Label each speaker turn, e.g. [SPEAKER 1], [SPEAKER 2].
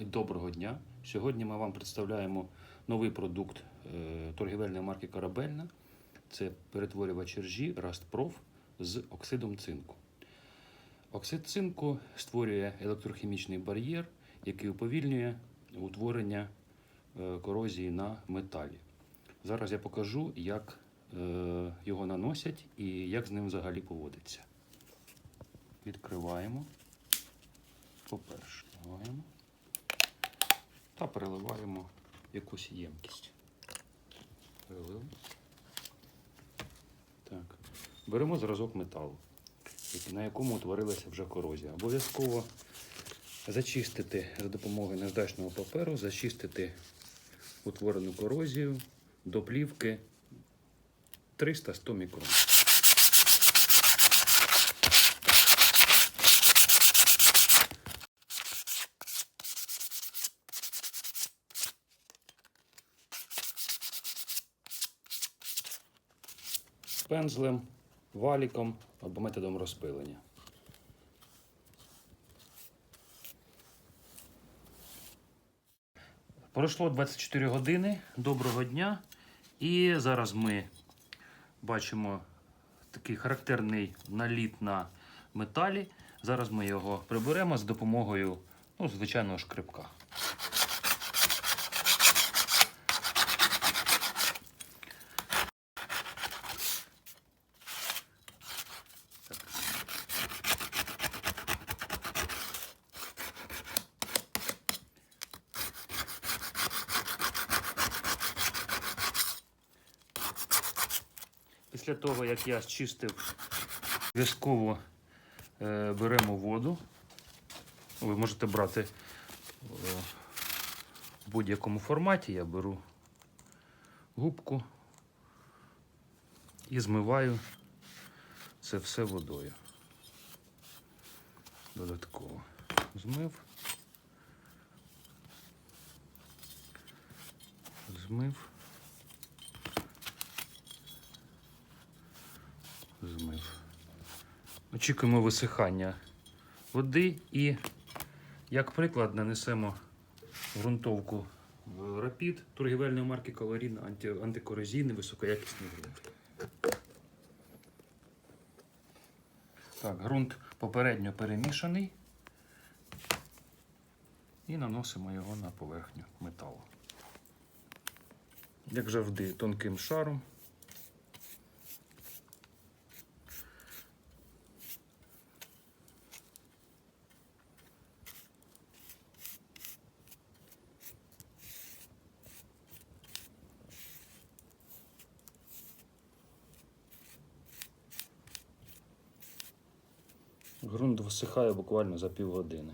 [SPEAKER 1] Доброго дня! Сьогодні ми вам представляємо новий продукт е, торгівельної марки Корабельна. Це перетворювач ржі Rastprof з оксидом цинку. Оксид цинку створює електрохімічний бар'єр, який уповільнює утворення е, корозії на металі. Зараз я покажу, як е, його наносять і як з ним взагалі поводиться. Відкриваємо. По-перше, та переливаємо якусь ємкість. Перелили. Так. Беремо зразок металу, на якому утворилася вже корозія. Обов'язково зачистити за допомогою наждачного паперу, зачистити утворену корозію до плівки 300-100 мікрон. Пензлем, валіком або методом розпилення. Пройшло 24 години. Доброго дня. І зараз ми бачимо такий характерний наліт на металі. Зараз ми його приберемо з допомогою ну, звичайного шкребка. Після того, як я зчистив, обов'язково е, беремо воду. Ви можете брати е, в будь-якому форматі. Я беру губку і змиваю це все водою. Додатково. Змив. змив. Очікуємо висихання води і, як приклад, нанесемо ґрунтовку рапід торгівельної марки Колорін анти, антикорозійний високоякісний ґрунт. Так, ґрунт попередньо перемішаний і наносимо його на поверхню металу. Як завжди, тонким шаром. Ґрунт висихає буквально за півгодини.